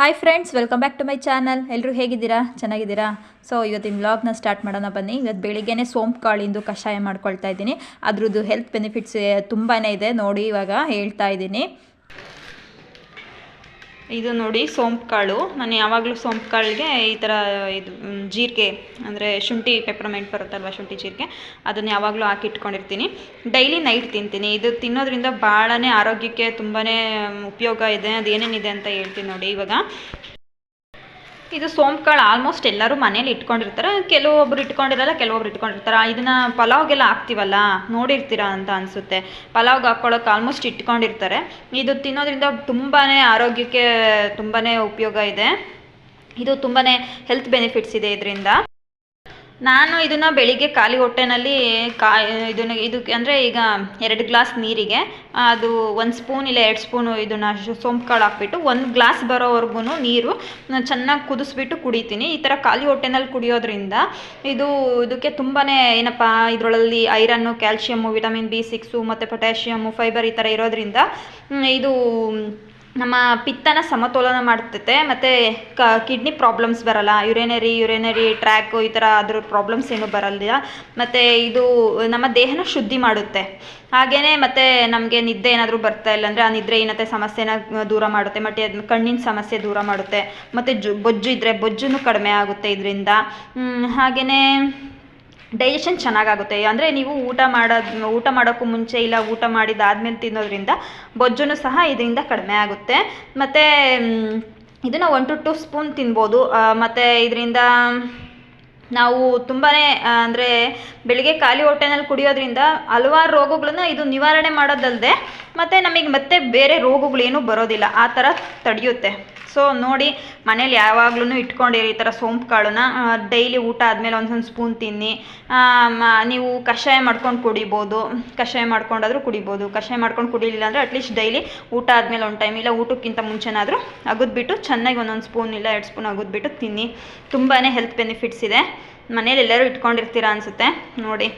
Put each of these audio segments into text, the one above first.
Hi friends welcome back to my channel ಎಲ್ಲರೂ ಹೇಗಿದ್ದೀರಾ? ಚೆನ್ನಾಗಿದ್ದೀರಾ? ಸೊ ಇವತ್ತಿನ ವ್ಲಾಗ್ನ ಸ್ಟಾರ್ಟ್ ಮಾಡೋಣ ಬನ್ನಿ. ಇವತ್ತು ಬೆಳಿಗ್ಗೆನೇ ಸೋಂಪು ಕಾಳಿಂದು ಕಷಾಯ ಮಾಡ್ಕೊಳ್ತಾ ಇದ್ದೀನಿ. ಅದ್ರದ್ದು ಹೆಲ್ತ್ ಬೆನಿಫಿಟ್ಸ್ ತುಂಬಾ ಇದೆ. ನೋಡಿ ಇವಾಗ ಹೇಳ್ತಾ ಇದ್ದೀನಿ. ಇದು ನೋಡಿ ಸೋಂಪು ಕಾಳು. ನಾನು ಯಾವಾಗಲೂ ಸೋಂಪು ಕಾಳಿಗೆ ಈ ಥರ ಇದು ಜೀರಿಗೆ, ಅಂದರೆ ಶುಂಠಿ ಪೆಪ್ರಮೆಂಟ್ ಬರುತ್ತಲ್ವ ಶುಂಠಿ ಜೀರಿಗೆ, ಅದನ್ನು ಯಾವಾಗಲೂ ಹಾಕಿ ಇಟ್ಕೊಂಡಿರ್ತೀನಿ. ಡೈಲಿ ನೈಟ್ ತಿಂತೀನಿ. ಇದು ತಿನ್ನೋದ್ರಿಂದ ಭಾಳನೇ ಆರೋಗ್ಯಕ್ಕೆ ತುಂಬಾ ಉಪಯೋಗ ಇದೆ ಅದು ಏನೇನಿದೆ ಅಂತ ಹೇಳ್ತೀನಿ ನೋಡಿ ಇವಾಗ. ಇದು ಸೋಂಪು ಕಾಳು ಆಲ್ಮೋಸ್ಟ್ ಎಲ್ಲರೂ ಮನೇಲಿ ಇಟ್ಕೊಂಡಿರ್ತಾರೆ. ಕೆಲವೊಬ್ರು ಇಟ್ಕೊಂಡಿರಲ್ಲ, ಕೆಲವೊಬ್ರು ಇಟ್ಕೊಂಡಿರ್ತಾರೆ. ಇದನ್ನ ಪಲಾವ್ಗೆಲ್ಲ ಹಾಕ್ತೀವಲ್ಲ, ನೋಡಿರ್ತೀರಾ ಅಂತ ಅನಿಸುತ್ತೆ. ಪಲಾವ್ಗೆ ಹಾಕ್ಕೊಳ್ಳೋಕೆ ಆಲ್ಮೋಸ್ಟ್ ಇಟ್ಕೊಂಡಿರ್ತಾರೆ. ಇದು ತಿನ್ನೋದ್ರಿಂದ ತುಂಬಾ ಆರೋಗ್ಯಕ್ಕೆ ತುಂಬಾ ಉಪಯೋಗ ಇದೆ. ಇದು ತುಂಬಾ ಹೆಲ್ತ್ ಬೆನಿಫಿಟ್ಸ್ ಇದೆ ಇದರಿಂದ. ನಾನು ಇದನ್ನ ಬೆಳಿಗ್ಗೆ ಖಾಲಿ ಹೊಟ್ಟೆನಲ್ಲಿ ಕಾ, ಇದನ್ನ, ಇದಕ್ಕೆ ಅಂದರೆ ಈಗ ಎರಡು ಗ್ಲಾಸ್ ನೀರಿಗೆ, ಅದು ಒಂದು ಸ್ಪೂನ್ ಇಲ್ಲ ಎರಡು ಸ್ಪೂನು ಇದನ್ನ ಸೋಂಪು ಕಾಳು ಹಾಕ್ಬಿಟ್ಟು ಒಂದು ಗ್ಲಾಸ್ ಬರೋವರೆಗೂ ನೀರು ಚೆನ್ನಾಗಿ ಕುದಿಸ್ಬಿಟ್ಟು ಕುಡಿತೀನಿ. ಈ ಥರ ಖಾಲಿ ಹೊಟ್ಟೆನಲ್ಲಿ ಕುಡಿಯೋದ್ರಿಂದ ಇದು, ಇದಕ್ಕೆ ತುಂಬಾ ಏನಪ್ಪ, ಇದರೊಳಲ್ಲಿ iron, calcium, vitamin B six, ಮತ್ತು ಪೊಟ್ಯಾಷಿಯಮ್ಮು, ಫೈಬರ್ ಈ ಥರ ಇರೋದ್ರಿಂದ ಇದು ನಮ್ಮ ಪಿತ್ತನ ಸಮತೋಲನ ಮಾಡ್ತೈತೆ, ಮತ್ತು ಕ ಕಿಡ್ನಿ ಪ್ರಾಬ್ಲಮ್ಸ್ ಬರಲ್ಲ. ಯುರೇನರಿ ಯುರೇನರಿ ಟ್ರ್ಯಾಕು ಈ ಥರ ಅದ್ರ ಪ್ರಾಬ್ಲಮ್ಸ್ ಏನೂ ಬರಲ್ಲ ಮತ್ತು ಇದು ನಮ್ಮ ದೇಹನ ಶುದ್ಧಿ ಮಾಡುತ್ತೆ. ಹಾಗೆಯೇ ಮತ್ತು ನಮಗೆ ನಿದ್ದೆ ಏನಾದರೂ ಬರ್ತಾ ಇಲ್ಲ ಅಂದರೆ ಆ ನಿದ್ರೆಹೀನತೆ ಸಮಸ್ಯೆನ ದೂರ ಮಾಡುತ್ತೆ. ಮತ್ತು ಅದು ಕಣ್ಣಿನ ಸಮಸ್ಯೆ ದೂರ ಮಾಡುತ್ತೆ. ಮತ್ತು ಜು, ಬೊಜ್ಜು ಇದ್ದರೆ ಬೊಜ್ಜು ಕಡಿಮೆ ಆಗುತ್ತೆ ಇದರಿಂದ. ಹಾಗೆಯೇ ಡೈಜೆಷನ್ ಚೆನ್ನಾಗಾಗುತ್ತೆ. ಅಂದರೆ ನೀವು ಊಟ ಮಾಡೋದು ಊಟ ಮಾಡೋಕ್ಕೂ ಮುಂಚೆ ಇಲ್ಲ, ಊಟ ಮಾಡಿದಾದ್ಮೇಲೆ ತಿನ್ನೋದ್ರಿಂದ ಬೊಜ್ಜುನು ಸಹ ಇದರಿಂದ ಕಡಿಮೆ ಆಗುತ್ತೆ. ಮತ್ತು ಇದನ್ನು ಒನ್ ಟು ಟು ಸ್ಪೂನ್ ತಿನ್ಬೋದು. ಮತ್ತು ಇದರಿಂದ ನಾವು ತುಂಬಾ ಅಂದರೆ ಬೆಳಿಗ್ಗೆ ಖಾಲಿ ಹೊಟ್ಟೆನಲ್ಲಿ ಕುಡಿಯೋದ್ರಿಂದ ಹಲವಾರು ರೋಗಗಳನ್ನ ಇದು ನಿವಾರಣೆ ಮಾಡೋದಲ್ಲದೆ ಮತ್ತು ನಮಗೆ ಮತ್ತೆ ಬೇರೆ ರೋಗಗಳೇನೂ ಬರೋದಿಲ್ಲ. ಆ ಥರ ತಡೆಯುತ್ತೆ. ಸೊ ನೋಡಿ, ಮನೇಲಿ ಯಾವಾಗ್ಲೂ ಇಟ್ಕೊಂಡಿರಿ ಈ ಥರ ಸೋಂಪು ಕಾಳನ್ನ. ಡೈಲಿ ಊಟ ಆದಮೇಲೆ ಒಂದೊಂದು ಸ್ಪೂನ್ ತಿನ್ನಿ. ನೀವು ಕಷಾಯ ಮಾಡ್ಕೊಂಡು ಕುಡಿಬೋದು. ಕಷಾಯ ಮಾಡ್ಕೊಂಡಾದರೂ ಕುಡಿಬೋದು. ಕಷಾಯ ಮಾಡ್ಕೊಂಡು ಕುಡಿಲಿಲ್ಲ ಅಂದರೆ ಅಟ್ಲೀಸ್ಟ್ ಡೈಲಿ ಊಟ ಆದಮೇಲೆ ಒಂದು ಟೈಮ್ ಇಲ್ಲ, ಊಟಕ್ಕಿಂತ ಮುಂಚೆನಾದರೂ ಅಗದ್ಬಿಟ್ಟು ಚೆನ್ನಾಗಿ ಒಂದೊಂದು ಸ್ಪೂನ್ ಇಲ್ಲ, ಎರಡು ಸ್ಪೂನ್ ಅಗದ್ಬಿಟ್ಟು ತಿನ್ನಿ. ತುಂಬಾ ಹೆಲ್ತ್ ಬೆನಿಫಿಟ್ಸ್ ಇದೆ. ಮನೇಲಿ ಎಲ್ಲರೂ ಇಟ್ಕೊಂಡಿರ್ತೀರಾ ಅನಿಸುತ್ತೆ. ನೋಡಿ.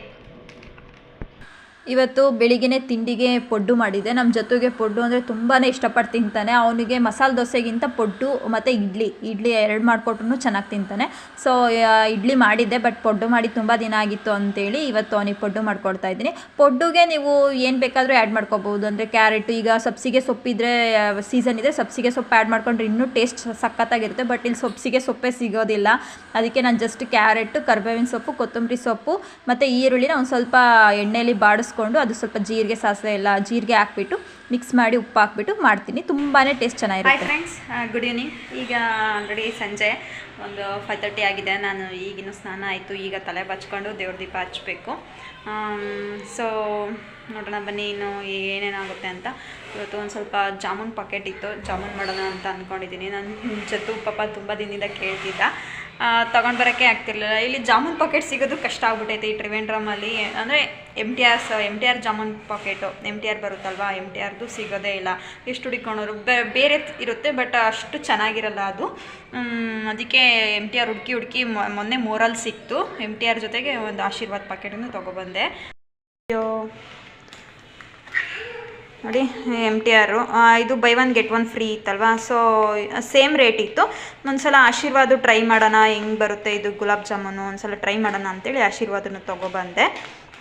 ಇವತ್ತು ಬೆಳಿಗ್ಗೆನೆ ತಿಂಡಿಗೆ ಪೊಡ್ಡು ಮಾಡಿದ್ದೆ ನಮ್ಮ ಜೊತೆಗೆ ಪೊಡ್ಡು ಅಂದರೆ ತುಂಬಾ ಇಷ್ಟಪಟ್ಟು ತಿಂತಾನೆ. ಅವನಿಗೆ ಮಸಾಲೆ ದೋಸೆಗಿಂತ ಪೊಡ್ಡು ಮತ್ತು ಇಡ್ಲಿ. ಇಡ್ಲಿ ಎರಡು ಮಾಡಿಕೊಟ್ರು ಚೆನ್ನಾಗಿ ತಿಂತಾನೆ. ಸೊ ಇಡ್ಲಿ ಮಾಡಿದ್ದೆ ಬಟ್ ಪೊಡ್ಡು ಮಾಡಿ ತುಂಬ ದಿನ ಆಗಿತ್ತು ಅಂತೇಳಿ ಇವತ್ತು ಅವನಿಗೆ ಪೊಡ್ಡು ಮಾಡ್ಕೊಡ್ತಾ ಇದ್ದೀನಿ. ಪೊಡ್ಡುಗೆ ನೀವು ಏನು ಬೇಕಾದರೂ ಆ್ಯಡ್ ಮಾಡ್ಕೋಬೋದು. ಅಂದರೆ ಕ್ಯಾರೆಟ್ ಈಗ ಸಬ್ಸಿಗೆ ಸೊಪ್ಪಿದ್ರೆ ಸೀಸನ್ ಇದೆ, ಸಬ್ಸಿಗೆ ಸೊಪ್ಪು ಆ್ಯಡ್ ಮಾಡ್ಕೊಂಡ್ರೆ ಇನ್ನೂ ಟೇಸ್ಟ್ ಸಖತ್ತಾಗಿರುತ್ತೆ ಬಟ್ ಇಲ್ಲಿ ಸೊಪ್ಸಿಗೆ ಸೊಪ್ಪೇ ಸಿಗೋದಿಲ್ಲ. ಅದಕ್ಕೆ ನಾನು ಜಸ್ಟ್ ಕ್ಯಾರೆಟ್ ಕರ್ಬೇವಿನ ಸೊಪ್ಪು, ಕೊತ್ತಂಬರಿ ಸೊಪ್ಪು ಮತ್ತು ಈರುಳ್ಳಿನ ಒಂದು ಸ್ವಲ್ಪ ಎಣ್ಣೆಯಲ್ಲಿ ಬಾಡಿಸ್ಕೊಂಡು ಅದು ಸ್ವಲ್ಪ ಜೀರಿಗೆ ಸಾಸಿವೆ ಎಲ್ಲ ಜೀರಿಗೆ ಹಾಕ್ಬಿಟ್ಟು ಮಿಕ್ಸ್ ಮಾಡಿ ಉಪ್ಪು ಹಾಕ್ಬಿಟ್ಟು ಮಾಡ್ತೀನಿ. ತುಂಬಾ ಟೇಸ್ಟ್ ಹಾಯ್ ಚೆನ್ನಾಗಿರುತ್ತೆ ಫ್ರೆಂಡ್ಸ್ ಗುಡ್ ಈವ್ನಿಂಗ್ ಈಗ ಆಲ್ರೆಡಿ ಸಂಜೆ ಒಂದು ಫೈವ್ ತರ್ಟಿ ಆಗಿದೆ. ನಾನು ಈಗಿನ ಸ್ನಾನ ಆಯಿತು. ಈಗ ತಲೆ ಬಚ್ಕೊಂಡು ದೇವ್ರ ದೀಪ ಹಚ್ಚಬೇಕು. ಸೊ ನೋಡೋಣ ಬನ್ನಿ ಇನ್ನು ಏನೇನಾಗುತ್ತೆ ಅಂತ. ಇವತ್ತು ಒಂದು ಸ್ವಲ್ಪ ಜಾಮೂನ್ ಪಾಕೆಟ್ ಇತ್ತು. ಜಾಮೂನ್ ಮಾಡೋಣ ಅಂತ ಅಂದ್ಕೊಂಡಿದ್ದೀನಿ ನನ್ನ ಜೊತೆ ಪಾಪ ತುಂಬ ದಿನದಿಂದ ಕೇಳ್ತಿದ್ದ. ತೊಗೊಂಡು ಬರೋಕ್ಕೆ ಆಗ್ತಿರ್ಲಿಲ್ಲ. ಇಲ್ಲಿ ಜಾಮೂನ್ ಪಾಕೆಟ್ ಸಿಗೋದು ಕಷ್ಟ ಆಗ್ಬಿಟ್ಟೈತೆ ಈ ಟ್ರಿವೆಂಡ್ರಮಲ್ಲಿ ಅಂದರೆ M T R M T R jamun packet M T R ಬರುತ್ತಲ್ವಾ? M T ಆರ್ದು ಸಿಗೋದೇ ಇಲ್ಲ. ಎಷ್ಟು ಹುಡುಕೊಂಡವರು ಬೇರೆ ಇರುತ್ತೆ ಬಟ್ ಅಷ್ಟು ಚೆನ್ನಾಗಿರಲ್ಲ ಅದು. ಅದಕ್ಕೆ ಎಂ ಟಿ ಆರ್ ಹುಡುಕಿ ಹುಡುಕಿ ಮೊನ್ನೆ ಮೋರಲ್ಲಿ ಸಿಕ್ತು. ಎಂ ಟಿ ಆರ್ ಜೊತೆಗೆ ಒಂದು ಆಶೀರ್ವಾದ್ ಪಾಕೆಟನ್ನು ತೊಗೊಬಂದೆ ಅಯ್ಯೋ. ನೋಡಿ ಎಂ ಟಿ ಆರು ಇದು buy one get one free ಇತ್ತಲ್ವಾ? So same rate ಇತ್ತು. ಒಂದ್ಸಲ ಆಶೀರ್ವಾದ ಟ್ರೈ ಮಾಡೋಣ, ಹೆಂಗೆ ಬರುತ್ತೆ ಇದು ಗುಲಾಬ್ ಜಾಮೂನು? ಒಂದ್ಸಲ ಟ್ರೈ ಮಾಡೋಣ ಅಂತೇಳಿ ಆಶೀರ್ವಾದನ ತೊಗೊಬಂದೆ.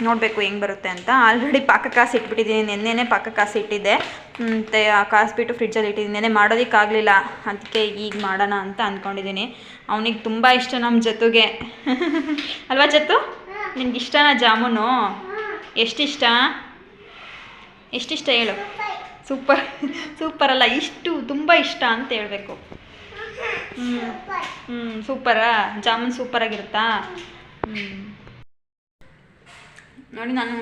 ನೋಡಬೇಕು ಹೆಂಗೆ ಬರುತ್ತೆ ಅಂತ. ಆಲ್ರೆಡಿ ಪಾಕ ಕಾಸು ಇಟ್ಬಿಟ್ಟಿದ್ದೀನಿ. ನಿನ್ನೆನೆ ಪಾಕ ಕಾಸು ಇಟ್ಟಿದ್ದೆ. ಮತ್ತು ಕಾಸಿಬಿಟ್ಟು ಫ್ರಿಡ್ಜಲ್ಲಿ ಇಟ್ಟಿದ್ದೀನಿ. ನೆನ್ನೆ ಮಾಡೋದಕ್ಕಾಗಲಿಲ್ಲ ಅದಕ್ಕೆ ಈಗ ಮಾಡೋಣ ಅಂತ ಅಂದ್ಕೊಂಡಿದ್ದೀನಿ ಅವನಿಗೆ ತುಂಬ ಇಷ್ಟ ನಮ್ಮ ಜೊತೆಗೆ ಅಲ್ವಾ ನಿನ್ಗೆ ಇಷ್ಟನಾ ಜಾಮೂನು? ಎಷ್ಟಿಷ್ಟ ಎಷ್ಟಿಷ್ಟ ಹೇಳು? ಸೂಪರ್ ಸೂಪರ್ ಅಲ್ಲ, ಇಷ್ಟು, ತುಂಬ ಇಷ್ಟ ಅಂತ ಹೇಳಬೇಕು. ಹ್ಞೂ ಹ್ಞೂ ಸೂಪರಾ ಜಾಮೂನ್ ಸೂಪರಾಗಿರುತ್ತಾ ಹ್ಞೂ ನೋಡಿ ನಾನು,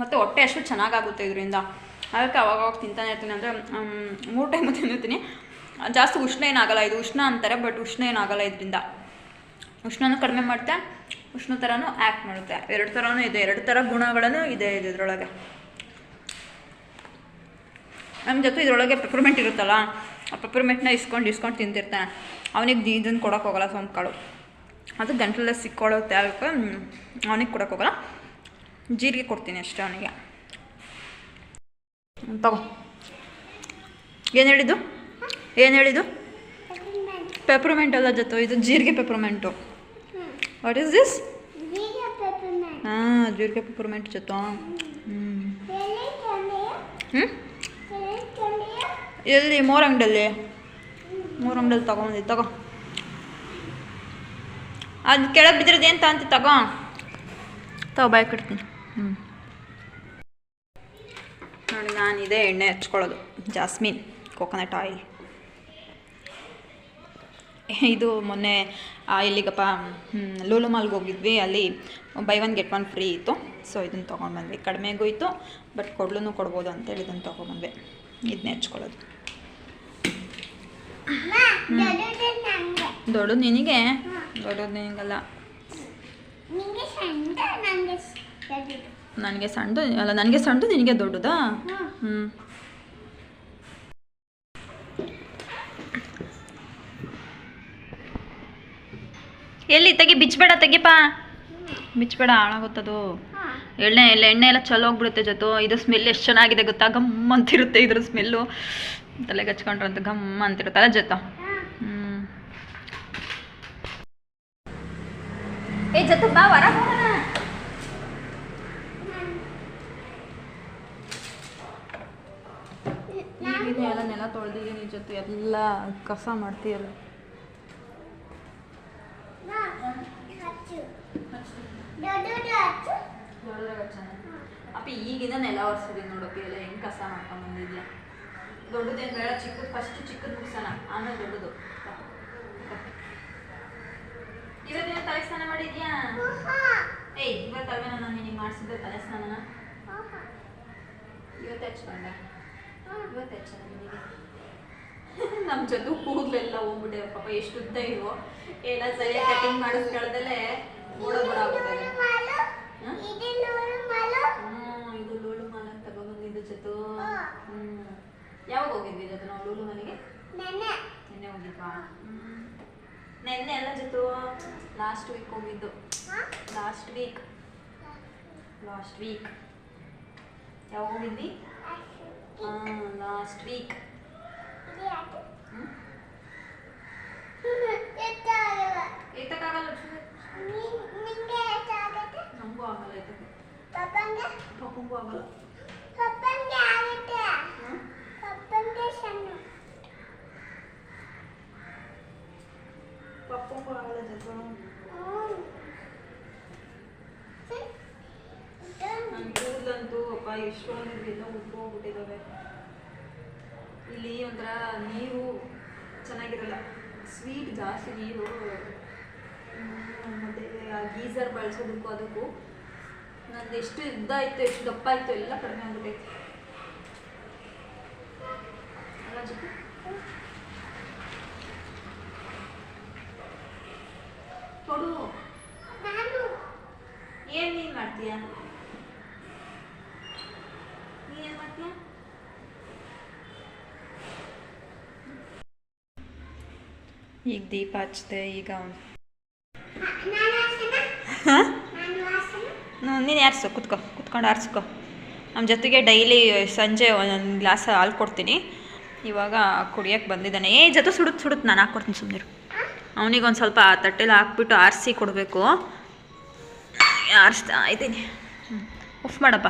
ಮತ್ತು ಹೊಟ್ಟೆ ಅಷ್ಟು ಚೆನ್ನಾಗಾಗುತ್ತೆ ಇದರಿಂದ. ಅದಕ್ಕೆ ಅವಾಗ ತಿಂತಾನೆ ಇರ್ತೀನಿ. ಅಂದರೆ ಮೂರು ಟೈಮು ತಿನ್ನುತ್ತೀನಿ ಜಾಸ್ತಿ ಉಷ್ಣ ಏನಾಗಲ್ಲ, ಇದು ಉಷ್ಣ ಅಂತಾರೆ ಬಟ್ ಉಷ್ಣ ಏನಾಗಲ್ಲ ಇದರಿಂದ. ಉಷ್ಣನೂ ಕಡಿಮೆ ಮಾಡುತ್ತೆ, ಉಷ್ಣ ಥರನೂ ಆ್ಯಕ್ಟ್ ಮಾಡುತ್ತೆ. ಎರಡು ಥರನೂ ಇದೆ, ಎರಡು ಥರ ಗುಣಗಳನ್ನು ಇದು ಇದರೊಳಗೆ. ನಮ್ಮ ಜೊತೆ ಇದರೊಳಗೆ ಪೆಪರ್ಮೆಂಟ್ ಇರುತ್ತಲ್ಲ ಆ ಪೆಪರ್ಮೆಂಟ್ನ ಇಸ್ಕೊಂಡು ಇಸ್ಕೊಂಡು ತಿಂತಿರ್ತಾನೆ ಅವನಿಗೆ ಇದನ್ನು ಕೊಡೋಕೆ ಹೋಗಲ್ಲ ಸೋಂಪು ಕಾಳು ಅದು ಗಂಟಲಲ್ಲಿ ಸಿಕ್ಕೊಳ್ಳುತ್ತೆ ಅದಕ್ಕೆ ಅವನಿಗೆ ಕೊಡೋಕೆ ಹೋಗಲ್ಲ. ಜೀರಿಗೆ ಕೊಡ್ತೀನಿ ಅಷ್ಟೇ ಅವನಿಗೆ. ತಗೋ. ಏನು ಹೇಳಿದ್ದು? ಏನು ಹೇಳಿದ್ದು? ಪೆಪ್ರಮೆಂಟ್ ಅಲ್ಲ ಜೊತೆ ಇದು ಜೀರಿಗೆ ಪೆಪ್ರಮೆಂಟು ವಾಟ್ ಈಸ್ ದಿಸ್ ಹಾಂ ಜೀರಿಗೆ ಪೆಪ್ರಮೆಂಟ್ ಜೊತೆ. ಹ್ಞೂ ಹ್ಞೂ ಎಲ್ಲಿ? ಮೋರ್ ಅಂಗಡಿಯಲ್ಲಿ ಮೂರು ಅಂಗಡಿಯಲ್ಲಿ ತಗೊಂಬಂದಿ ತಗೋ. ಅದು ಕೆಳಗೆ ಬಿದ್ದಿರೋದು ಏನು ಅಂತ ತಗೋ? ತಗೋ, ಬಾಯ್ ಕಟ್ತೀನಿ. ಹ್ಞೂ ನೋಡಿ, ನಾನು ಇದೇ ಎಣ್ಣೆ ಹಚ್ಕೊಳ್ಳೋದು. Jasmine, coconut oil. ಇದು ಮೊನ್ನೆ ಇಲ್ಲಿಗಪ್ಪ ಲೂಲು ಮಾಲ್ಗೆ ಹೋಗಿದ್ವಿ. ಅಲ್ಲಿ buy one get one free ಇತ್ತು. ಸೊ ಇದನ್ನು ತೊಗೊಂಡ್ಬಂದ್ವಿ ಕಡಿಮೆಗೂ ಇತ್ತು ಬಟ್ ಕೊಡ್ಲೂ ಕೊಡ್ಬೋದು ಅಂತೇಳಿ ಇದನ್ನು ತೊಗೊಂಬಂದ್ವಿ ಇದನ್ನೇ ಹಚ್ಕೊಳ್ಳೋದು. ದೊಡ್ಡದು ನಿನಗೆ? ದೊಡ್ಡದು ನಿನಗಲ್ಲ. ನನಗೆ ಸಣ್ಣದು ಅಲ್ಲ ನನಗೆ ಸಣ್ಣದು ನಿನಗೆ ದೊಡ್ಡದಾ? ಹ್ಞೂ ಎಲ್ಲಿ ತೆಗಿ ಬಿಚ್ಚಬೇಡ ತೆಗಿಪ್ಪ ಬಿಚ್ಚಬೇಡ ಹಾಳಾಗುತ್ತದು. ಎಣ್ಣೆ ಎಲ್ಲ ಎಣ್ಣೆ ಎಲ್ಲ ಚಲೋ ಹೋಗ್ಬಿಡುತ್ತೆ ಜೊತೆ. ಇದು ಸ್ಮೆಲ್ ಎಷ್ಟು ಚೆನ್ನಾಗಿದೆ ಗೊತ್ತಾ? ಗಮ್ ಅಂತಿರುತ್ತೆ ಇದ್ರ ಸ್ಮೆಲ್ಲು ತಲೆಗೆ ಹಚ್ಕೊಂಡ್ರಂತ ಗಮ್ ಅಂತಿರುತ್ತಲ್ಲ ಜೊತೆ? ಏ ಜೊತೆ ಬಾ ಈಗಿನ ಎಲ್ಲ ನೆಲ ತೊಳೆದಿದ್ದೀನಿ ಜೊತೆ ಎಲ್ಲ ಕಸ ಮಾಡ್ತೀಯಲ್ಲ. ಅಪ್ಪ ಈಗಿನ ನೆಲ ಒರೆಸಿದೀನಿ ನೋಡೋಕೆ ಎಲ್ಲ ಹೆಂಗೆ ಕಸ ಮಾಡ್ಕೊಂಡು ಬಂದಿದ್ಯಾ. ದೊಡ್ಡದೇನು ಬೇಡ, ಚಿಕ್ಕದು ಫಸ್ಟ್ ಚಿಕ್ಕದು ಮುಗಿಸೋಣ. ಆಮೇಲೆ ದೊಡ್ಡದು. ಇವತ್ತೇನು ತಲೆ ಸ್ನಾನ ಮಾಡಿದ್ಯಾ? ಏಯ್ ಇವತ್ತಲ್ವೇ ನಾನು ನಿನಗೆ ಮಾಡಿಸಿದ್ದೆ ತಲೆ ಸ್ನಾನನ? ಇವತ್ತು ಹಚ್ಕೊಂಡ. ಇವತ್ತು ಹಚ್ಚೋಣ ನಮ್ಮ ಜೊತೆ ಕೂದಲೆಲ್ಲ ಹೋಗ್ಬಿಟ್ಟೆ, ಪಾಪ ಎಷ್ಟು ಉದ್ದ ಇವು ಎಲ್ಲ ಸರಿಯಾಗಿ ಕಟಿಂಗ್ ಮಾಡಿಸ್ಕೊಳ್ದಲ್ಲೇ ಓಡೋಗ್ಬಿಡ ಹ್ಞೂ ಇದು ಲೂಲು ಮಾಲ ತಗೊಬಂದಿದ್ದು ಜೊತೆ ಹ್ಞೂ ಯಾವಾಗ ಹೋಗಿದ್ವಿ ನಾವು ಲೂಲು ಮನೆಗೆ? ನಿನ್ನೆ. ಹೋಗಿದ್ವಾ? ನಿನ್ನೆ ಎಲ್ಲ ಜೊತೆ ಲಾಸ್ಟ್ ವೀಕ್ ಹೋಗಿದ್ದು. ಲಾಸ್ಟ್ ವೀಕ್ ಲಾಸ್ಟ್ ವೀಕ್ ಯಾವಾಗ ಹೋಗಿದ್ವಿ ಹಾಂ ಲಾಸ್ಟ್ ವೀಕ್ ಎತ್ತಕ್ಕಾಗಲ್ಲ ನಮಗೂ ಆಗಲ್ಲ ಎತ್ತಕ್ಕೆ. ಪಪ್ಪಂಗೂ? ಆಗಲ್ಲ. ಹ್ಮ್? ಆಗುತ್ತೆ. ಜೊತೆ ನನ್ನ ಕೂದಲಂತೂ ಅಪ್ಪ ಎಷ್ಟೊಂದು ಎಲ್ಲ ಉಟ್ಕೋಗ್ಬಿಟ್ಟಿದ್ದಾವೆ ಇಲ್ಲಿ ಒಂಥರ ನೀರು ಚೆನ್ನಾಗಿರಲ್ಲ ಸ್ವೀಟ್ ಜಾಸ್ತಿ ನೀರು ಮತ್ತೆ ಗೀಸರ್ ಬಳಸೋದಕ್ಕೂ ಅದಕ್ಕೂ ನಂದು ಎಷ್ಟು ಇದ್ದಾಯಿತು ಎಷ್ಟು ದಪ್ಪ ಆಯಿತು ಎಲ್ಲ ಕಡಿಮೆ ಆಗ್ಬಿಟ್ಟೈತೆ ಅಲ್ಲ ಚಿಕ್ಕು? ಕೊಡು. ಏನ್ ನೀನ್ ಮಾಡ್ತೀಯ? ನೀನ್ ಮಾಡ್ತೀಯ? ಈಗ ದೀಪ ಹಚ್ಚಿದೆ ಈಗ ನೀನು ಯಾರ್ಸು? ಕುತ್ಕೋ ಕುತ್ಕೊಂಡು ಆರಿಸ್ಕೋ. ನಮ್ಮ ಜೊತೆಗೆ ಡೈಲಿ ಸಂಜೆ ಒಂದೊಂದು ಗ್ಲಾಸ್ ಹಾಲು ಕೊಡ್ತೀನಿ. ಇವಾಗ ಕುಡಿಯೋಕ್ಕೆ ಬಂದಿದ್ದಾನೆ. ಏ, ಜೊತೆ ಸುಡುತ್ತೆ ಸುಡುತ್ತೆ ನಾನು ಹಾಕ್ಕೊಡ್ತೀನಿ ಸುಮ್ಮನೆ ಅವನಿಗೆ ಒಂದು ಸ್ವಲ್ಪ ತಟ್ಟೆಲಿ ಹಾಕ್ಬಿಟ್ಟು ಆರಿಸಿ ಕೊಡಬೇಕು. ಆರಿಸ್ತಾ ಇದ್ದೀನಿ. ಉಫ್ ಮಾಡಪ್ಪ.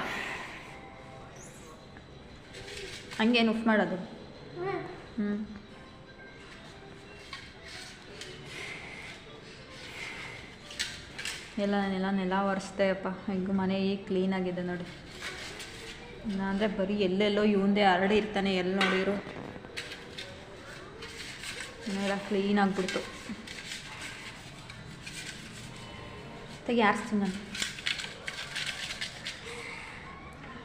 ಹಂಗೇನು ಉಫ್ ಮಾಡೋದು? ಹ್ಞೂ ಎಲ್ಲ ನೆಲ ನೆಲ ಒರೆಸ್ದೆ ಅಪ್ಪ. ಹೆಂಗೆ ಮನೆ ಈಗ ಕ್ಲೀನಾಗಿದೆ ನೋಡಿ. ಅಂದರೆ ಬರೀ ಎಲ್ಲೆಲ್ಲೋ ಇವಂದೇ ಹರಡಿರ್ತಾನೆ ಎಲ್ಲಿ ನೋಡಿರು ನೆಲ ಕ್ಲೀನ್ ಆಗಿಬಿಡ್ತು. ತೆಗಿ, ಆರಿಸ್ತೀನಿ ನಾನು.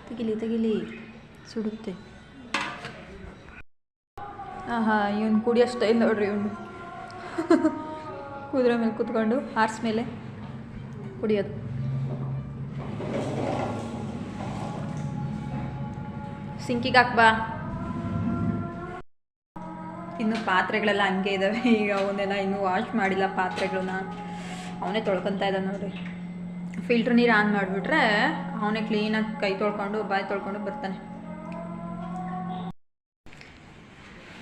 ತೆಗಿಲಿ ತೆಗಿಲಿ. ಸುಡುತ್ತೆ. ಆಹಾ, ಇವನು ಕುಡಿಯೋ ಸ್ಟೈಲ್ ನೋಡ್ರಿ ಇವನು. ಕುದುರೆ ಮೇಲೆ ಕೂತ್ಕೊಂಡು ಹಾರ್ಸ್ ಮೇಲೆ ಕುಡಿಯೋದು. ಸಿಂಕಿಗೆ ಹಾಕ್ಬಾ ಇನ್ನು ಪಾತ್ರೆಗಳೆಲ್ಲ ಹಂಗೆ ಇದ್ದಾವೆ ಈಗ ಅವನ್ನೆಲ್ಲ ಇನ್ನೂ ವಾಶ್ ಮಾಡಿಲ್ಲ ಪಾತ್ರೆಗಳನ್ನ ಅವನೇ ತೊಳ್ಕೊತಾ ಇದ್ದಾನೆ ನೋಡಿ ಫಿಲ್ಟ್ರ್ ನೀರು ಆನ್ ಮಾಡಿಬಿಟ್ರೆ ಅವನೇ ಕ್ಲೀನಾಗಿ ಕೈ ತೊಳ್ಕೊಂಡು ಬಾಯಿ ತೊಳ್ಕೊಂಡು ಬರ್ತಾನೆ.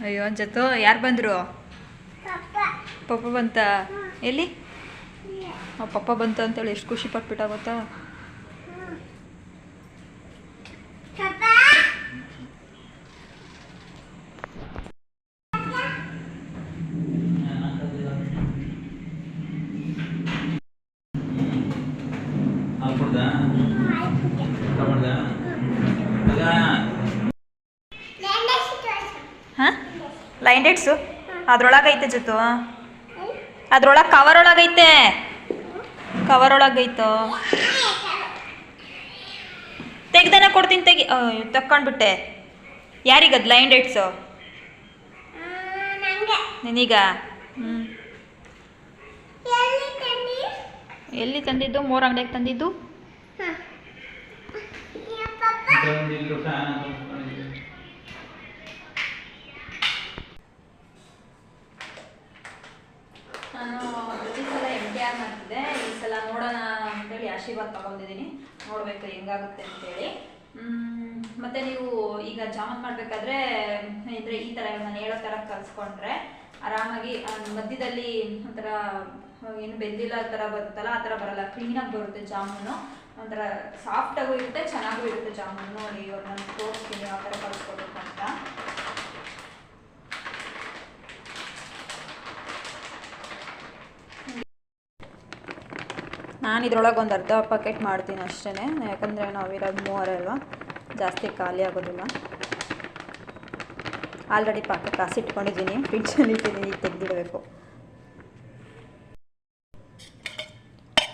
ಅಯ್ಯೋ ಜೊತೆ ಯಾರು ಬಂದರು? ಪಪ್ಪ ಬಂತ? ಎಲ್ಲಿ? ಪಪ್ಪ ಬಂತ ಅಂತೇಳಿ ಎಷ್ಟು ಖುಷಿ ಪಟ್ಬಿಟ್ಟ ಗೊತ್ತಾ ಹಾಲು ಕುಡ್ದ ಊಟ ಮಾಡ್ದ ಮಗ ಹಾಂ ಡೇಟ್ಸು ಅದ್ರೊಳಗೈತೆ ಜೊತು. ಅದ್ರೊಳಗೆ ಕವರ್ ಒಳಗೈತೆ ಕವರ್ ಒಳಗೈತೋ ತೆಗ್ದನ ಕೊಡ್ತೀನಿ ತೆಗಿ. ತಕ್ಕೊಂಡ್ಬಿಟ್ಟೆ. ಯಾರಿಗದು ಲೈನ್ ಡೇಟ್ಸು ನಿನೀಗ? ಹ್ಞೂ ಎಲ್ಲಿ ತಂದಿದ್ದು? ಮೂರು ಅಂಗಡಿಗೆ ತಂದಿದ್ದು? ನಾನು ಪ್ರತಿ ಸಲ ಎಂ ಟಿ ಆರ್ ಮಾಡ್ತಿದ್ದೆ. ಈ ಸಲ ನೋಡೋಣ ಅಂತೇಳಿ ಆಶೀರ್ವಾದ ತಗೊಂಡಿದ್ದೀನಿ. ನೋಡಬೇಕು ಹೆಂಗಾಗುತ್ತೆ ಅಂತೇಳಿ. ಮತ್ತು ನೀವು ಈಗ ಜಾಮೂನ್ ಮಾಡಬೇಕಾದ್ರೆ ಅಂದರೆ ಈ ಥರ ನಾನು ಹೇಳೋ ಥರ ಕಲಿಸ್ಕೊಂಡ್ರೆ ಆರಾಮಾಗಿ ಮಧ್ಯದಲ್ಲಿ ಒಂಥರ ಏನು ಬೆಂದಿಲ್ಲ ಥರ ಬರುತ್ತಲ್ಲ, ಆ ಥರ ಬರಲ್ಲ. ಕ್ಲೀನಾಗಿ ಬರುತ್ತೆ ಜಾಮೂನು. ಒಂಥರ ಸಾಫ್ಟಾಗೂ ಇರುತ್ತೆ, ಚೆನ್ನಾಗೂ ಇರುತ್ತೆ ಜಾಮೂನು. ನೀವು ನಾನು ತೋರಿಸ್ತೀನಿ, ಆ ಥರ ಕಲಿಸ್ಕೊಬೇಕು ಅಂತ. ನಾನು ಇದ್ರೊಳಗೆ ಒಂದು ಅರ್ಧ ಪ್ಯಾಕೆಟ್ ಮಾಡ್ತೀನಿ ಅಷ್ಟೇ ಯಾಕಂದರೆ ನಾವಿರೋದು ಮೂವರೇ ಅಲ್ವಾ? ಜಾಸ್ತಿ ಖಾಲಿ ಆಗೋದಿಲ್ಲ. ಆಲ್ರೆಡಿ ಪಾಕ ಕಾಸಿಟ್ಕೊಂಡಿದ್ದೀನಿ ಫ್ರಿಡ್ಜಲ್ಲಿ ಇಟ್ಟಿದ್ದೀನಿ, ಈಗ ತೆಗೆದಿಡಬೇಕು.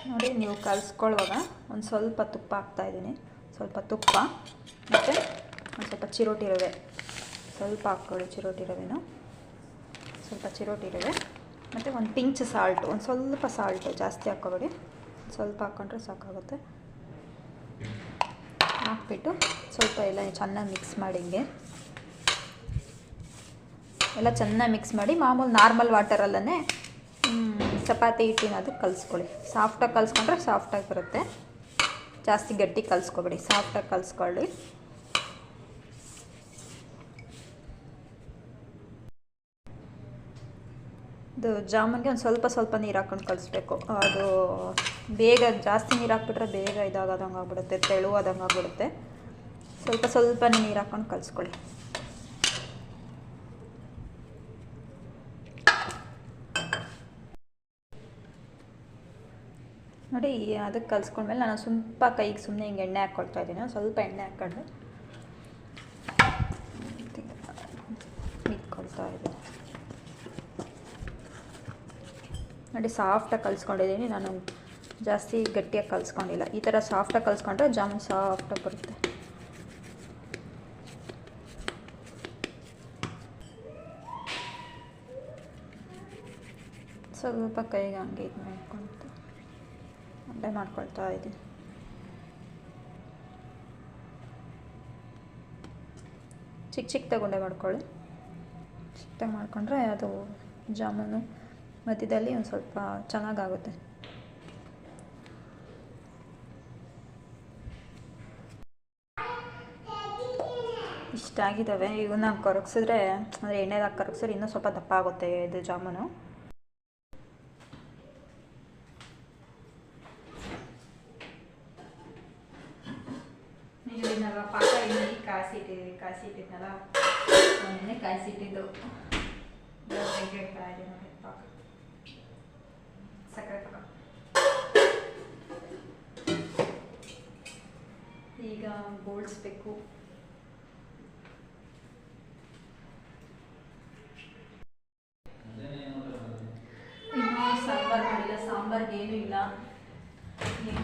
ನೋಡಿ, ನೀವು ಕಲಿಸ್ಕೊಳ್ಳುವಾಗ ಒಂದು ಸ್ವಲ್ಪ ತುಪ್ಪ ಹಾಕ್ತಾಯಿದ್ದೀನಿ ಸ್ವಲ್ಪ ತುಪ್ಪ, ಮತ್ತು ಒಂದು ಸ್ವಲ್ಪ ಚಿರೋಟಿ ರವೆ. ಸ್ವಲ್ಪ ಹಾಕ್ಕೊಳ್ಳಿ ಚಿರೋಟಿ ರವೆನೂ. ಸ್ವಲ್ಪ ಚಿರೋಟಿ ರವೆ, ಮತ್ತು ಒಂದು ಪಿಂಚ್ ಸಾಲ್ಟು ಒಂದು ಸ್ವಲ್ಪ ಸಾಲ್ಟು ಜಾಸ್ತಿ ಹಾಕ್ಕೊಬೇಡಿ. ಸ್ವಲ್ಪ ಹಾಕ್ಕೊಂಡ್ರೆ ಸಾಕಾಗುತ್ತೆ. ಹಾಕ್ಬಿಟ್ಟು ಸ್ವಲ್ಪ ಎಲ್ಲ ಚೆನ್ನಾಗಿ ಮಿಕ್ಸ್ ಮಾಡಿ ಹಿಂಗೆ. ಎಲ್ಲ ಚೆನ್ನಾಗಿ ಮಿಕ್ಸ್ ಮಾಡಿ ಮಾಮೂಲು ನಾರ್ಮಲ್ ವಾಟರಲ್ಲೇ ಚಪಾತಿ ಹಿಟ್ಟಿನ ಅದಕ್ಕೆ ಕಲಿಸ್ಕೊಳ್ಳಿ. ಸಾಫ್ಟಾಗಿ ಕಲಿಸ್ಕೊಂಡ್ರೆ ಸಾಫ್ಟಾಗಿ ಬರುತ್ತೆ. ಜಾಸ್ತಿ ಗಟ್ಟಿ ಕಲಿಸ್ಕೊಬೇಡಿ ಸಾಫ್ಟಾಗಿ ಕಲಿಸ್ಕೊಳ್ಳಿ. ಇದು ಜಾಮೂನ್ಗೆ ಒಂದು ಸ್ವಲ್ಪ ಸ್ವಲ್ಪ ನೀರು ಹಾಕೊಂಡು ಕಲಿಸ್ಬೇಕು. ಅದು ಬೇಗ ಜಾಸ್ತಿ ನೀರು ಹಾಕ್ಬಿಟ್ರೆ ಬೇಗ ಇದಾಗದಂಗೆ ಆಗ್ಬಿಡುತ್ತೆ, ತೆಳುವಾದಂಗೆ ಆಗ್ಬಿಡುತ್ತೆ. ಸ್ವಲ್ಪ ಸ್ವಲ್ಪ ನೀರು ಹಾಕ್ಕೊಂಡು ಕಲಿಸ್ಕೊಳ್ಳಿ. ನೋಡಿ, ಅದಕ್ಕೆ ಕಲಿಸ್ಕೊಂಡ್ಮೇಲೆ ನಾನು ಸ್ವಲ್ಪ ಕೈಗೆ ಸುಮ್ಮನೆ ಹಿಂಗೆ ಎಣ್ಣೆ ಹಾಕ್ಕೊಳ್ತಾ ಇದ್ದೀನಿ. ಸ್ವಲ್ಪ ಎಣ್ಣೆ ಹಾಕ್ಕೊಂಡು ಇಟ್ಕೊಳ್ತಾ ಇದ್ದೀನಿ. ನೋಡಿ ಸಾಫ್ಟಾಗಿ ಕಲಿಸ್ಕೊಂಡಿದ್ದೀನಿ. ನಾನು ಜಾಸ್ತಿ ಗಟ್ಟಿಯಾಗಿ ಕಲಿಸ್ಕೊಂಡಿಲ್ಲ. ಈ ಥರ ಸಾಫ್ಟಾಗಿ ಕಲಿಸ್ಕೊಂಡ್ರೆ ಜಾಮೂನ್ ಸಾಫ್ಟಾಗಿ ಬರುತ್ತೆ. ಸ್ವಲ್ಪ ಕೈಗೆ ಹಂಗೆ ಇದು ಮಾಡ್ಕೊಳ್ತಾ ಅಂಡೆ ಮಾಡ್ಕೊಳ್ತಾ ಇದ್ದೀನಿ. ಚಿಕ್ಕ ಚಿಕ್ಕ ತಗೊಂಡೆ ಮಾಡ್ಕೊಳ್ಳಿ. ಚಿಕ್ಕದಾಗಿ ಮಾಡಿಕೊಂಡ್ರೆ ಅದು ಜಾಮೂನು ಮಧ್ಯದಲ್ಲಿ ಒಂದು ಸ್ವಲ್ಪ ಚೆನ್ನಾಗಾಗುತ್ತೆ ಇಷ್ಟಾಗಿದ್ದಾವೆ ಇವನ್ನ ಕರಗಿಸಿದ್ರೆ, ಅಂದರೆ ಎಣ್ಣೆದಾಗ ಕರಗಿಸಿದ್ರೆ ಇನ್ನೂ ಸ್ವಲ್ಪ ದಪ್ಪ ಆಗುತ್ತೆ ಇದು ಜಾಮೂನು. ಇದನ್ನೆಲ್ಲ ಪಾಕ ಎಣ್ಣೆ ಕಾಯಿಸಿಟ್ಟಿದ್ದೀವಿ ಕಾಯಿಸಿಟ್ಟಿದ್ನಲ್ಲ? ಎಣ್ಣೆ ಕಾಯಿಸಿಟ್ಟಿದ್ದು. ಪಾಕ. ಸಕ್ಕರೆ ಪಾಕ. ಈಗ ಗೋಳಿಸ್ಬೇಕು ಇನ್ನೂ ಸಾಂಬಾರು ಮಾಡಿಲ್ಲ ಸಾಂಬಾರ್ಗೆ ಏನೂ ಇಲ್ಲ ಏನು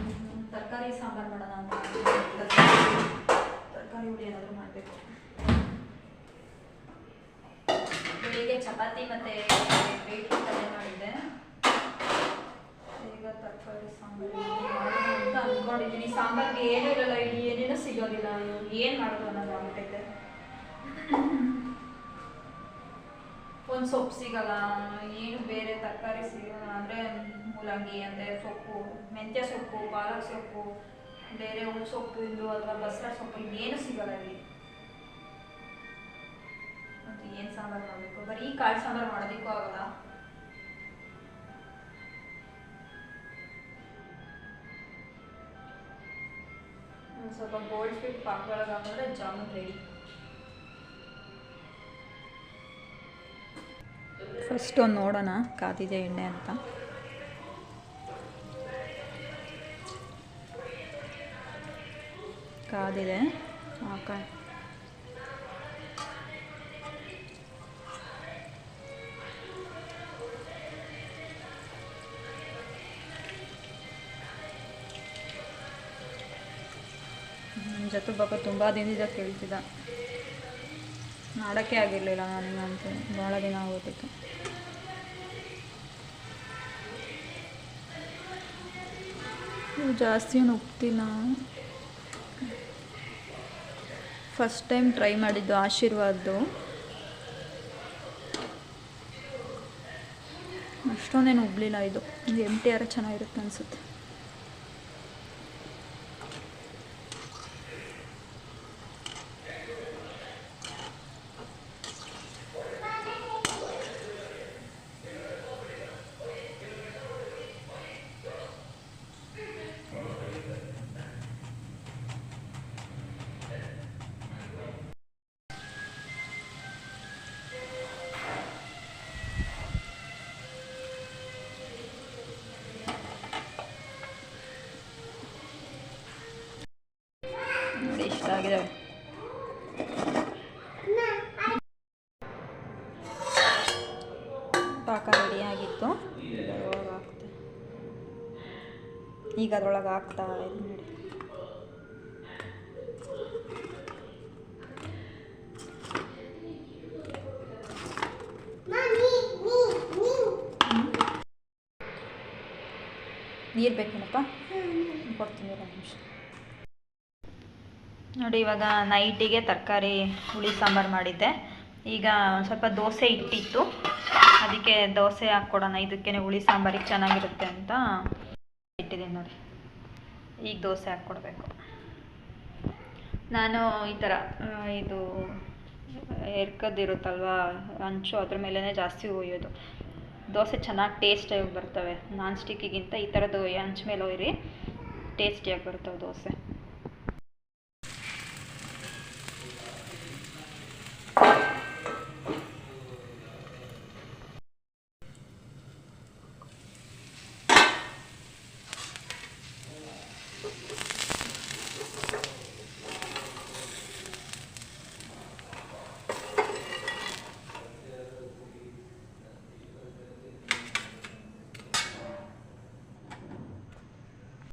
ತರಕಾರಿ ಸಾಂಬಾರು ಮಾಡೋಣ ಅಂತ ತರಕಾರಿ ತರಕಾರಿ ಹುಳಿ ಏನಾದರೂ ಮಾಡಬೇಕು ಬೆಳಿಗ್ಗೆ ಚಪಾತಿ ಮತ್ತು ಬೇಟಿ ಮಾಡಿದ್ದೆ. ಈಗ ತರಕಾರಿ ಸಾಂಬಾರು ಅಂತ ಅಂದ್ಕೊಂಡಿದ್ದೀನಿ ಸಾಂಬಾರ್ಗೆ ಏನೂ ಇರಲ್ಲ, ಇಲ್ಲಿ ಏನೇನೋ ಸಿಗೋದಿಲ್ಲ. ಏನು ಮಾಡೋದು ಅನ್ನೋದು ಆಗ್ಬಿಟ್ಟೈತೆ ಒಂದು ಸೊಪ್ಪು ಸಿಗಲ್ಲ, ಏನು ಬೇರೆ ತರಕಾರಿ ಸಿಗಲ್ಲ. ಅಂದರೆ ಮೂಲಂಗಿ, ಅಂದರೆ ಸೊಪ್ಪು, ಮೆಂತ್ಯ ಸೊಪ್ಪು, ಪಾಲಕ್ ಸೊಪ್ಪು, ಬೇರೆ ಹುಳು ಸೊಪ್ಪು ಇದು ಅಥವಾ ಬಸರ ಸೊಪ್ಪು ಏನು ಸಿಗಲ್ಲ ಇಲ್ಲಿ. ಏನು ಸಾಂಬಾರ್ ಮಾಡಬೇಕು? ಬರೀ ಕಾಳು ಸಾಂಬಾರ್ ಮಾಡೋದಕ್ಕೂ ಆಗಲ್ಲ. ಸ್ವಲ್ಪ ಗೋಲ್ಡ್ ಫಿಟ್ ಪಾಕ್ದೊಳಗೆ ಜಾಮೂನ್ ರೆಡಿ ಫಸ್ಟ್ ಒಂದು ನೋಡೋಣ ಕಾದಿದೆ ಎಣ್ಣೆ ಅಂತ. ಕಾದಿದೆ. ಹಾಕ ಬಾಬಾ ತುಂಬ ದಿನದಿಂದ ಕೇಳ್ತಿದ್ದ. ಮಾಡೋಕ್ಕೆ ಆಗಿರಲಿಲ್ಲ ನನಗೆ ಅಂತ. ಭಾಳ ದಿನ ಇವು ಜಾಸ್ತಿ ಏನು ಉಪ್ತಿಲ್ಲ. ಫಸ್ಟ್ ಟೈಮ್ ಟ್ರೈ ಮಾಡಿದ್ದು ಆಶೀರ್ವಾದ್ದು. ಅಷ್ಟೊಂದೇನು ಉಬ್ಲಿಲ್ಲ ಇದು. ಎಂ ಟಿ ಆರ ಚೆನ್ನಾಗಿರುತ್ತೆ ಅನಿಸುತ್ತೆ. ಆಗಿದ್ದಾವೆ ಪಾಕ ರೆಡಿ ಆಗಿತ್ತು. ಅದ್ರೊಳಗೆ ಹಾಕ್ತೆ. ಈಗ ಅದ್ರೊಳಗೆ ಹಾಕ್ತಾ ಇದ್ದೀನಿ ನೋಡಿ. ನೀರು ಬೇಕೇನಪ್ಪ? ಕೊಡ್ತೀನಿ ಒಂದು ನಿಮಿಷ. ನೋಡಿ, ಇವಾಗ ನೈಟಿಗೆ ತರಕಾರಿ, ಹುಳಿ ಸಾಂಬಾರು ಮಾಡಿದ್ದೆ. ಈಗ ಸ್ವಲ್ಪ ದೋಸೆ ಇಟ್ಟಿತ್ತು. ಅದಕ್ಕೆ ದೋಸೆ ಹಾಕ್ಕೊಡೋಣ. ಇದಕ್ಕೇ ಹುಳಿ ಸಾಂಬಾರಿಗೆ ಚೆನ್ನಾಗಿರುತ್ತೆ ಅಂತ ಇಟ್ಟಿದ್ದೀನಿ ನೋಡಿ. ಈಗ ದೋಸೆ ಹಾಕ್ಕೊಡ್ಬೇಕು. ನಾನು ಈ ಥರ ಇದು ಎರ್ಕದಿರುತ್ತಲ್ವ ಹಂಚು ಅದ್ರ ಮೇಲೇ ಜಾಸ್ತಿ ಒಯ್ಯೋದು. ದೋಸೆ ಚೆನ್ನಾಗಿ ಟೇಸ್ಟಾಗಿ ಬರ್ತವೆ. ನಾನ್ ಸ್ಟಿಕ್ಕಿಗಿಂತ ಈ ಥರದ್ದು ಹಂಚ್ ಮೇಲೆ ಒಯ್ಯಿರಿ ಟೇಸ್ಟಿಯಾಗಿ ಬರ್ತವೆ ದೋಸೆ.